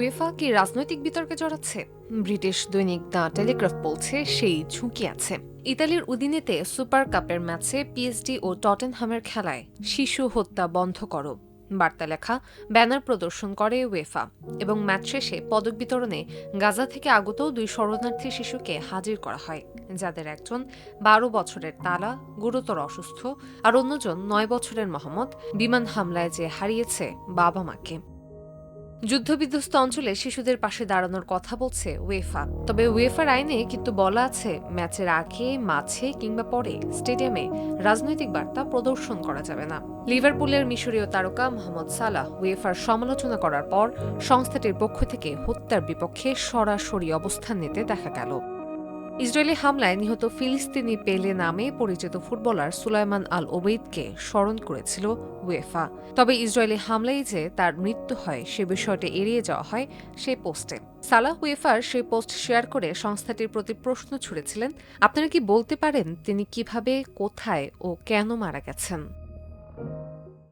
UEFA কি রাজনৈতিক বিতর্কে জড়াচ্ছে? ব্রিটিশ দৈনিক দ্য টেলিগ্রাফ বলছে সেই ঝুঁকি আছে। ইতালির উদিনেতে সুপার কাপের ম্যাচে পিএসডি ও টটেনহামের খেলায় শিশু হত্যা বন্ধ করো। বার্তা লেখা ব্যানার প্রদর্শন করে ওয়েফা এবং ম্যাচ শেষে পদক বিতরণে গাজা থেকে আগত দুই শরণার্থী শিশুকে হাজির করা হয়, যাদের একজন বারো বছরের তালা, গুরুতর অসুস্থ, আর অন্যজন নয় বছরের মোহাম্মদ। বিমান হামলায় যে হারিয়েছে বাবা মাকে। যুদ্ধবিধ্বস্ত অঞ্চলে শিশুদের পাশে দাঁড়ানোর কথা বলছে ওয়েফা তবে ওয়েফার আইনে কিন্তু বলা আছে, ম্যাচের আগে, মাঝে কিংবা পরে স্টেডিয়ামে রাজনৈতিক বার্তা প্রদর্শন করা যাবে না। লিভারপুলের মিশরীয় তারকা মোহাম্মদ সালাহ ওয়েফার সমালোচনা করার পর সংস্থাটির পক্ষ থেকে হত্যার বিপক্ষে সরাসরি অবস্থান নিতে দেখা গেল। ইসরায়েলি হামলায় নিহত ফিলিস্তিনি পেলে নামে পরিচিত ফুটবলার সুলাইমান আল ওবেইদকে স্মরণ করেছিল উয়েফা। তবে ইসরায়েলি হামলায় যে তার মৃত্যু হয়, সে বিষয়টি এড়িয়ে যাওয়া হয় সেই পোস্টে। সালাহ উয়েফার সেই পোস্ট শেয়ার করে সংস্থাটির প্রতি প্রশ্ন ছুড়েছিলেন, আপনারা কি বলতে পারেন তিনি কীভাবে, কোথায় ও কেন মারা গেছেন?